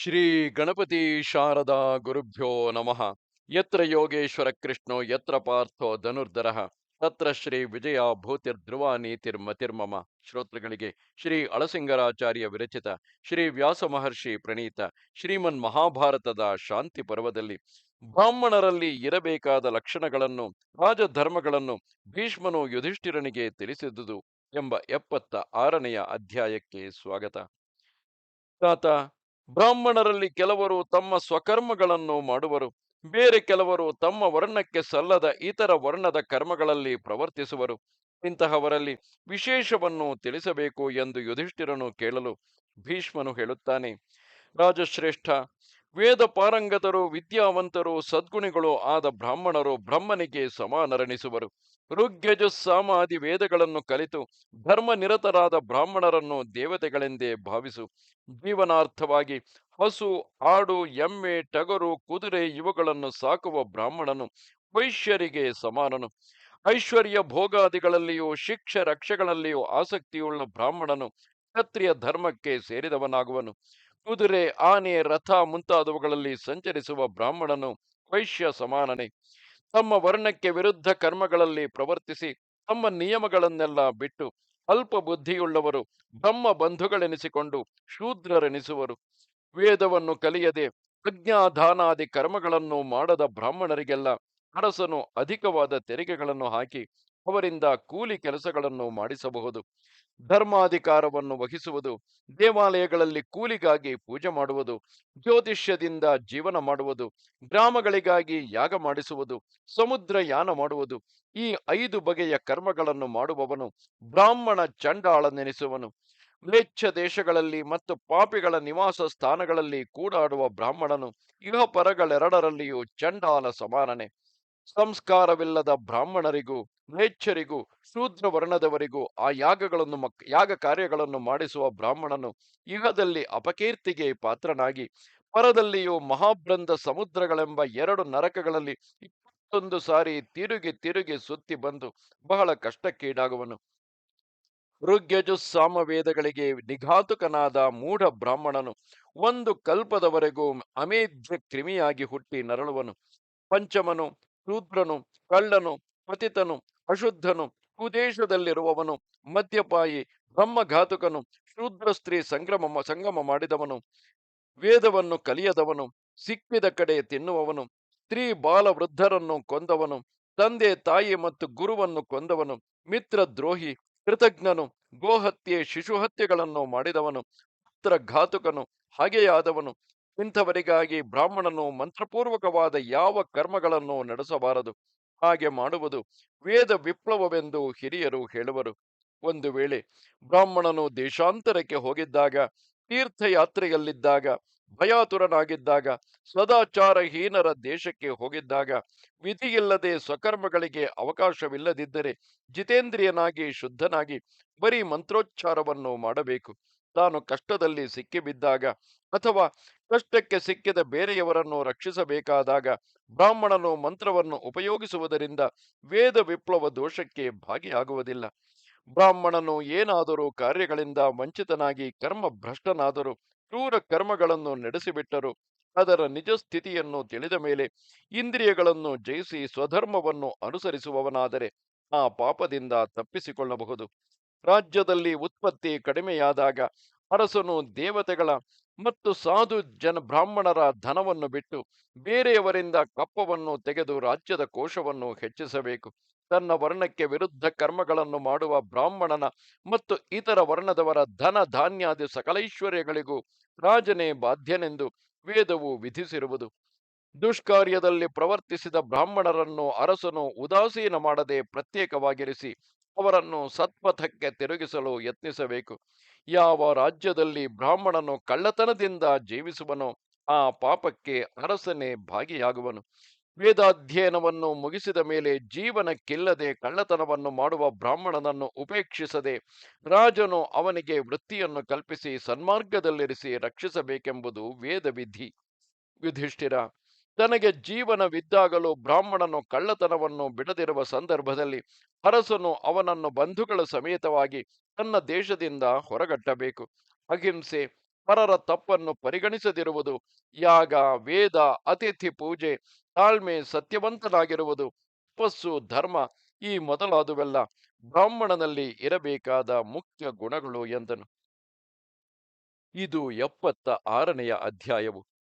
ಶ್ರೀ ಗಣಪತಿ ಶಾರದಾ ಗುರುಭ್ಯೋ ನಮಃ. ಯತ್ರ ಯೋಗೇಶ್ವರ ಕೃಷ್ಣೋ, ಯತ್ರ ಪಾರ್ಥೋ ಧನುರ್ಧರ. ತತ್ರ ಶ್ರೀ ವಿಜಯ ಭೂತಿರ್ಧ್ರುವ ನೀತಿರ್ಮತಿರ್ಮಮ ಶ್ರೋತೃಗಳಿಗೆ ಶ್ರೀ ಅಳಸಿಂಗರಾಚಾರ್ಯ ವಿರಚಿತ, ಶ್ರೀ ವ್ಯಾಸ ಮಹರ್ಷಿ ಪ್ರಣೀತ, ಶ್ರೀಮನ್ ಮಹಾಭಾರತದ ಶಾಂತಿ ಪರ್ವದಲ್ಲಿ ಬ್ರಾಹ್ಮಣರಲ್ಲಿ ಇರಬೇಕಾದ ಲಕ್ಷಣಗಳನ್ನು, ರಾಜಧರ್ಮಗಳನ್ನು ಭೀಷ್ಮನು ಯುಧಿಷ್ಠಿರನಿಗೆ ತಿಳಿಸಿದುದು ಎಂಬ ಎಪ್ಪತ್ತ ಆರನೆಯ ಅಧ್ಯಾಯಕ್ಕೆ ಸ್ವಾಗತ. ತಾತ ಬ್ರಾಹ್ಮಣರಲ್ಲಿ ಕೆಲವರು ತಮ್ಮ ಸ್ವಕರ್ಮಗಳನ್ನು ಮಾಡುವರು, ಬೇರೆ ಕೆಲವರು ತಮ್ಮ ವರ್ಣಕ್ಕೆ ಸಲ್ಲದ ಇತರ ವರ್ಣದ ಕರ್ಮಗಳಲ್ಲಿ ಪ್ರವರ್ತಿಸುವರು. ಇಂತಹವರಲ್ಲಿ ವಿಶೇಷವನ್ನು ತಿಳಿಸಬೇಕು ಎಂದು ಯುಧಿಷ್ಠಿರನು ಕೇಳಲು ಭೀಷ್ಮನು ಹೇಳುತ್ತಾನೆ, ರಾಜಶ್ರೇಷ್ಠ ವೇದ ಪಾರಂಗತರು, ವಿದ್ಯಾವಂತರು, ಸದ್ಗುಣಿಗಳು ಆದ ಬ್ರಾಹ್ಮಣರು ಬ್ರಹ್ಮನಿಗೆ ಸಮಾನರಣಿಸುವರು ಋಗ್ಯಜು ಸಾಮಾದಿ ವೇದಗಳನ್ನು ಕಲಿತು ಧರ್ಮ ನಿರತರಾದ ಬ್ರಾಹ್ಮಣರನ್ನು ದೇವತೆಗಳೆಂದೇ ಭಾವಿಸು. ಜೀವನಾರ್ಥವಾಗಿ ಹಸು, ಆಡು, ಎಮ್ಮೆ, ಟಗರು, ಕುದುರೆ ಇವುಗಳನ್ನು ಸಾಕುವ ಬ್ರಾಹ್ಮಣನು ವೈಶ್ಯರಿಗೆ ಸಮಾನನು. ಐಶ್ವರ್ಯ ಭೋಗಾದಿಗಳಲ್ಲಿಯೂ, ಶಿಕ್ಷ ರಕ್ಷೆಗಳಲ್ಲಿಯೂ ಆಸಕ್ತಿಯುಳ್ಳ ಬ್ರಾಹ್ಮಣನು ಕ್ಷತ್ರಿಯ ಧರ್ಮಕ್ಕೆ ಸೇರಿದವನಾಗುವನು. ಕುದುರೆ, ಆನೆ, ರಥ ಮುಂತಾದವುಗಳಲ್ಲಿ ಸಂಚರಿಸುವ ಬ್ರಾಹ್ಮಣನು ವೈಶ್ಯ ಸಮಾನನೆ. ತಮ್ಮ ವರ್ಣಕ್ಕೆ ವಿರುದ್ಧ ಕರ್ಮಗಳಲ್ಲಿ ಪ್ರವರ್ತಿಸಿ, ತಮ್ಮ ನಿಯಮಗಳನ್ನೆಲ್ಲ ಬಿಟ್ಟು ಅಲ್ಪ ಬುದ್ಧಿಯುಳ್ಳವರು ಬ್ರಹ್ಮ ಬಂಧುಗಳೆನಿಸಿಕೊಂಡು ಶೂದ್ರರೆನಿಸುವರು. ವೇದವನ್ನು ಕಲಿಯದೆ ಅಜ್ಞಾಧಾನಾದಿ ಕರ್ಮಗಳನ್ನು ಮಾಡದ ಬ್ರಾಹ್ಮಣರಿಗೆಲ್ಲ ಅರಸನು ಅಧಿಕವಾದ ತೆರಿಗೆಗಳನ್ನು ಹಾಕಿ ಅವರಿಂದ ಕೂಲಿ ಕೆಲಸಗಳನ್ನು ಮಾಡಿಸಬಹುದು. ಧರ್ಮಾಧಿಕಾರವನ್ನು ವಹಿಸುವುದು, ದೇವಾಲಯಗಳಲ್ಲಿ ಕೂಲಿಗಾಗಿ ಪೂಜೆ ಮಾಡುವುದು, ಜ್ಯೋತಿಷ್ಯದಿಂದ ಜೀವನ ಮಾಡುವುದು, ಗ್ರಾಮಗಳಿಗಾಗಿ ಯಾಗ ಮಾಡಿಸುವುದು ಸಮುದ್ರ ಯಾನ ಮಾಡುವುದು, ಈ ಐದು ಬಗೆಯ ಕರ್ಮಗಳನ್ನು ಮಾಡುವವನು ಬ್ರಾಹ್ಮಣ ಚಂಡಾಳನೆನಿಸುವನು ಮ್ಲೇಚ್ಛ ದೇಶಗಳಲ್ಲಿ ಮತ್ತು ಪಾಪಿಗಳ ನಿವಾಸ ಸ್ಥಾನಗಳಲ್ಲಿ ಕೂಡಾಡುವ ಬ್ರಾಹ್ಮಣನು ಇಹ ಪರಗಳೆರಡರಲ್ಲಿಯೂ ಚಂಡಾಲ ಸಮಾನನೆ. ಸಂಸ್ಕಾರವಿಲ್ಲದ ಬ್ರಾಹ್ಮಣರಿಗೂ, ಮ್ಲೇಚ್ಛರಿಗೂ ಶೂದ್ರ ವರ್ಣದವರಿಗೂ ಆ ಯಾಗಗಳನ್ನು ಯಾಗ ಕಾರ್ಯಗಳನ್ನು ಮಾಡಿಸುವ ಬ್ರಾಹ್ಮಣನು ಯುಗದಲ್ಲಿ ಅಪಕೀರ್ತಿಗೆ ಪಾತ್ರನಾಗಿ, ಪರದಲ್ಲಿಯೂ ಮಹಾಬ್ರಂದ ಸಮುದ್ರಗಳೆಂಬ ಎರಡು ನರಕಗಳಲ್ಲಿ ಇಪ್ಪತ್ತೊಂದು ಸಾರಿ ತಿರುಗಿ ತಿರುಗಿ ಸುತ್ತಿ ಬಂದು ಬಹಳ ಕಷ್ಟಕ್ಕೀಡಾಗುವನು. ಋಗ್ಯಜು ಸಾಮವೇದಗಳಿಗೆ ನಿಘಾತುಕನಾದ ಮೂಢ ಬ್ರಾಹ್ಮಣನು ಒಂದು ಕಲ್ಪದವರೆಗೂ ಅಮೇಧ್ಯ ಕ್ರಿಮಿಯಾಗಿ ಹುಟ್ಟಿ ನರಳುವನು. ಪಂಚಮನು ಶೂದ್ರನು ಕಳ್ಳನು, ಪತಿತನು, ಅಶುದ್ಧನು, ಕುದೇಶದಲ್ಲಿರುವವನು, ಮದ್ಯಪಾಯಿ, ಬ್ರಹ್ಮಘಾತುಕನು, ಶೂದ್ರ ಸ್ತ್ರೀ ಸಂಗ್ರಮ ಸಂಗಮ ಮಾಡಿದವನು, ವೇದವನ್ನು ಕಲಿಯದವನು, ಸಿಕ್ಕಿದ ಕಡೆ ತಿನ್ನುವವನು, ಸ್ತ್ರೀ ಬಾಲ ವೃದ್ಧರನ್ನು ಕೊಂದವನು, ತಂದೆ ತಾಯಿ ಮತ್ತು ಗುರುವನ್ನು ಕೊಂದವನು, ಮಿತ್ರ ದ್ರೋಹಿ, ಕೃತಜ್ಞನು, ಗೋಹತ್ಯೆ, ಶಿಶುಹತ್ಯೆಗಳನ್ನು ಮಾಡಿದವನು ಪುತ್ರ ಘಾತುಕನು ಹಾಗೆಯಾದವನು ಇಂಥವರಿಗಾಗಿ ಬ್ರಾಹ್ಮಣನು ಮಂತ್ರಪೂರ್ವಕವಾದ ಯಾವ ಕರ್ಮಗಳನ್ನು ನಡೆಸಬಾರದು? ಹಾಗೆ ಮಾಡುವುದು ವೇದ ವಿಪ್ಲವವೆಂದು ಹಿರಿಯರು ಹೇಳುವರು. ಒಂದು ವೇಳೆ ಬ್ರಾಹ್ಮಣನು ದೇಶಾಂತರಕ್ಕೆ ಹೋಗಿದ್ದಾಗ, ತೀರ್ಥಯಾತ್ರೆಯಲ್ಲಿದ್ದಾಗ, ಭಯಾತುರನಾಗಿದ್ದಾಗ, ಸದಾಚಾರಹೀನರ ದೇಶಕ್ಕೆ ಹೋಗಿದ್ದಾಗ, ವಿಧಿಯಿಲ್ಲದೆ ಸ್ವಕರ್ಮಗಳಿಗೆ ಅವಕಾಶವಿಲ್ಲದಿದ್ದರೆ ಜಿತೇಂದ್ರಿಯನಾಗಿ ಶುದ್ಧನಾಗಿ ಬರೀ ಮಂತ್ರೋಚ್ಚಾರವನ್ನು ಮಾಡಬೇಕು. ತಾನು ಕಷ್ಟದಲ್ಲಿ ಸಿಕ್ಕಿಬಿದ್ದಾಗ ಅಥವಾ ಕಷ್ಟಕ್ಕೆ ಸಿಕ್ಕಿದ ಬೇರೆಯವರನ್ನು ರಕ್ಷಿಸಬೇಕಾದಾಗ ಬ್ರಾಹ್ಮಣನು ಮಂತ್ರವನ್ನು ಉಪಯೋಗಿಸುವುದರಿಂದ ವೇದ ವಿಪ್ಲವ ದೋಷಕ್ಕೆ ಭಾಗಿಯಾಗುವುದಿಲ್ಲ. ಬ್ರಾಹ್ಮಣನು ಏನಾದರೂ ಕಾರ್ಯಗಳಿಂದ ವಂಚಿತನಾಗಿ ಕರ್ಮ ಭ್ರಷ್ಟನಾದರೂ ಕ್ರೂರ ಕರ್ಮಗಳನ್ನು ನಡೆಸಿಬಿಟ್ಟರು ಅದರ ನಿಜ ಸ್ಥಿತಿಯನ್ನು ತಿಳಿದ ಮೇಲೆ ಇಂದ್ರಿಯಗಳನ್ನು ಜಯಿಸಿ ಸ್ವಧರ್ಮವನ್ನು ಅನುಸರಿಸುವವನಾದರೆ ಆ ಪಾಪದಿಂದ ತಪ್ಪಿಸಿಕೊಳ್ಳಬಹುದು. ರಾಜ್ಯದಲ್ಲಿ ಉತ್ಪತ್ತಿ ಕಡಿಮೆಯಾದಾಗ ಅರಸನು ದೇವತೆಗಳ ಮತ್ತು ಸಾಧು ಜನ ಬ್ರಾಹ್ಮಣರ ಧನವನ್ನು ಬಿಟ್ಟು ಬೇರೆಯವರಿಂದ ಕಪ್ಪವನ್ನು ತೆಗೆದು ರಾಜ್ಯದ ಕೋಶವನ್ನು ಹೆಚ್ಚಿಸಬೇಕು. ತನ್ನ ವರ್ಣಕ್ಕೆ ವಿರುದ್ಧ ಕರ್ಮಗಳನ್ನು ಮಾಡುವ ಬ್ರಾಹ್ಮಣನ ಮತ್ತು ಇತರ ವರ್ಣದವರ ಧನ ಧಾನ್ಯಾದಿ ಸಕಲೈಶ್ವರ್ಯಗಳಿಗೂ ರಾಜನೇ ಬಾಧ್ಯನೆಂದು ವೇದವು ವಿಧಿಸಿರುವುದು. ದುಷ್ಕಾರ್ಯದಲ್ಲಿ ಪ್ರವರ್ತಿಸಿದ ಬ್ರಾಹ್ಮಣರನ್ನು ಅರಸನು ಉದಾಸೀನ ಮಾಡದೆ ಪ್ರತ್ಯೇಕವಾಗಿರಿಸಿ ಅವರನ್ನು ಸತ್ಪಥಕ್ಕೆ ತಿರುಗಿಸಲು ಯತ್ನಿಸಬೇಕು. ಯಾವ ರಾಜ್ಯದಲ್ಲಿ ಬ್ರಾಹ್ಮಣನು ಕಳ್ಳತನದಿಂದ ಜೀವಿಸುವನೋ ಆ ಪಾಪಕ್ಕೆ ಅರಸನೇ ಭಾಗಿಯಾಗುವನು. ವೇದಾಧ್ಯಯನವನ್ನು ಮುಗಿಸಿದ ಮೇಲೆ ಜೀವನಕ್ಕಿಲ್ಲದೆ ಕಳ್ಳತನವನ್ನು ಮಾಡುವ ಬ್ರಾಹ್ಮಣನನ್ನು ಉಪೇಕ್ಷಿಸದೆ ರಾಜನು ಅವನಿಗೆ ವೃತ್ತಿಯನ್ನು ಕಲ್ಪಿಸಿ ಸನ್ಮಾರ್ಗದಲ್ಲಿರಿಸಿ ರಕ್ಷಿಸಬೇಕೆಂಬುದು ವೇದವಿಧಿ. ಯುಧಿಷ್ಠಿರ ತನಗೆ ಜೀವನವಿದ್ದಾಗಲೂ ಬ್ರಾಹ್ಮಣನು ಕಳ್ಳತನವನ್ನು ಬಿಡದಿರುವ ಸಂದರ್ಭದಲ್ಲಿ ಅರಸನು ಅವನನ್ನು ಬಂಧುಗಳ ಸಮೇತವಾಗಿ ತನ್ನ ದೇಶದಿಂದ ಹೊರಗಟ್ಟಬೇಕು. ಅಹಿಂಸೆ, ಪರರ ತಪ್ಪನ್ನು ಪರಿಗಣಿಸದಿರುವುದು, ಯಾಗ, ವೇದ, ಅತಿಥಿ ಪೂಜೆ, ತಾಳ್ಮೆ ಸತ್ಯವಂತನಾಗಿರುವುದು, ತಪಸ್ಸು, ಧರ್ಮ ಈ ಮೊದಲಾದುವೆಲ್ಲ ಬ್ರಾಹ್ಮಣನಲ್ಲಿ ಇರಬೇಕಾದ ಮುಖ್ಯ ಗುಣಗಳು ಎಂದನು. ಇದು ಎಪ್ಪತ್ತ ಆರನೆಯ ಅಧ್ಯಾಯವು.